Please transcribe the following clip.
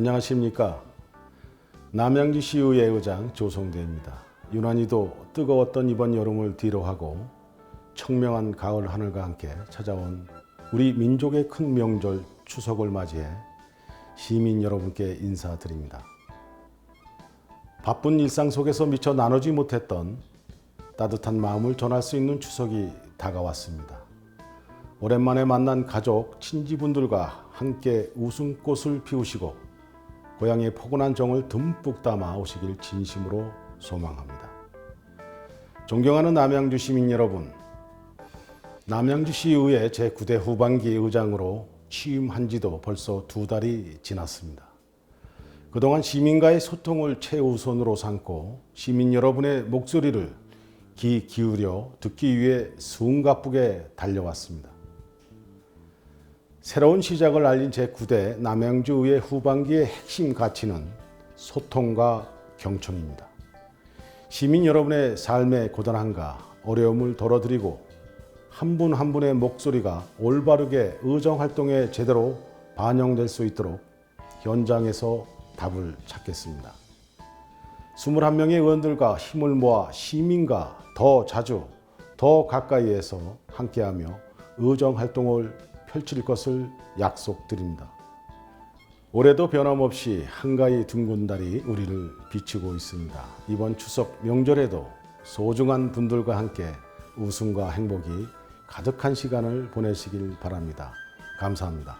안녕하십니까. 남양주시 의회 의장 조성대입니다. 유난히도 뜨거웠던 이번 여름을 뒤로하고 청명한 가을 하늘과 함께 찾아온 우리 민족의 큰 명절 추석을 맞이해 시민 여러분께 인사드립니다. 바쁜 일상 속에서 미처 나누지 못했던 따뜻한 마음을 전할 수 있는 추석이 다가왔습니다. 오랜만에 만난 가족, 친지분들과 함께 웃음꽃을 피우시고 고향의 포근한 정을 듬뿍 담아 오시길 진심으로 소망합니다. 존경하는 남양주 시민 여러분, 남양주시의회 제9대 후반기 의장으로 취임한 지도 벌써 두 달이 지났습니다. 그동안 시민과의 소통을 최우선으로 삼고 시민 여러분의 목소리를 귀 기울여 듣기 위해 숨가쁘게 달려왔습니다. 새로운 시작을 알린 제9대 남양주의회 후반기의 핵심 가치는 소통과 경청입니다. 시민 여러분의 삶의 고단함과 어려움을 덜어드리고 한 분 한 분의 목소리가 올바르게 의정 활동에 제대로 반영될 수 있도록 현장에서 답을 찾겠습니다. 21명의 의원들과 힘을 모아 시민과 더 자주, 더 가까이에서 함께하며 의정 활동을 펼칠 것을 약속드립니다. 올해도 변함없이 한가위 둥근 달이 우리를 비추고 있습니다. 이번 추석 명절에도 소중한 분들과 함께 웃음과 행복이 가득한 시간을 보내시길 바랍니다. 감사합니다.